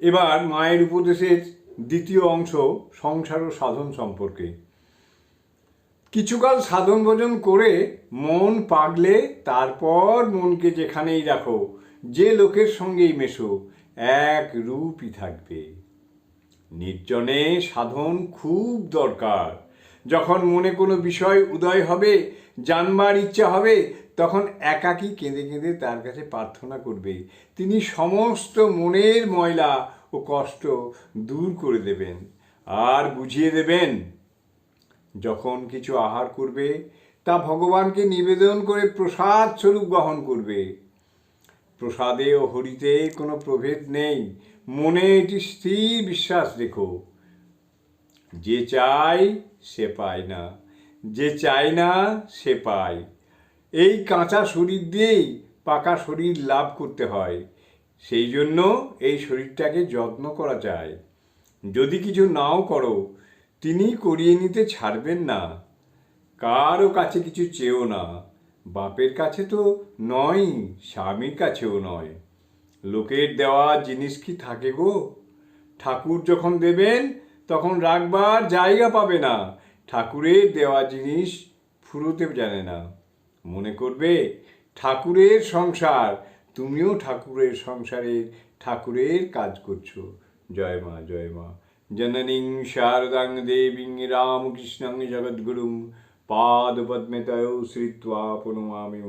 এবার মায়ের উপদেশের দ্বিতীয় অংশ, সংসার ও সাধন সম্পর্কে। কিছুকাল সাধন ভোজন করে মন পাগলে, তারপর মনকে যেখানেই রাখো, যে লোকের সঙ্গেই মেশো, এক রূপই থাকবে। নির্জনে সাধন খুব দরকার। যখন মনে কোনো বিষয় উদয় হবে, জানবার ইচ্ছা হবে তখন একাকী কেঁদে কেঁদে তার কাছে প্রার্থনা করবে। তিনি সমস্ত মনের ময়লা ও কষ্ট দূর করে দেবেন আর বুঝিয়ে দেবেন, যখন কিছু আহার করবে, তা ভগবানকে নিবেদন করে প্রসাদ স্বরূপ গ্রহণ করবে। প্রসাদে ও হরিতে কোনো প্রভেদ নেই। মনে এটি স্থির বিশ্বাস রেখো। যে চায় সে পায় না, যে চায় না সে পায়। এই কাঁচা শরীর দিয়েই পাকা শরীর লাভ করতে হয়। সেই জন্য এই শরীরটাকে যত্ন করা যায়। যদি কিছু নাও করো তিনি করিয়ে নিতে ছাড়বেন না। কারও কাছে কিছু চেয়েও না। বাপের কাছে তো নয়, স্বামীর কাছেও নয়। লোকের দেওয়া জিনিস কি থাকে গো? ঠাকুর যখন দেবেন, তখন রাখবার জায়গা পাবে না। ঠাকুরের দেওয়া জিনিস ফুরোতে জানে না। মনে করবে, ঠাকুরের সংসার। তুমিও ঠাকুরের সংসারে ঠাকুরের কাজ করছ। জয় মা জয় মা। জননীং শারদাং দেবীং রামকৃষ্ণং জগদ্গুরুং পাদপদ্মে তয়ো শ্রিত্বা প্রণমামি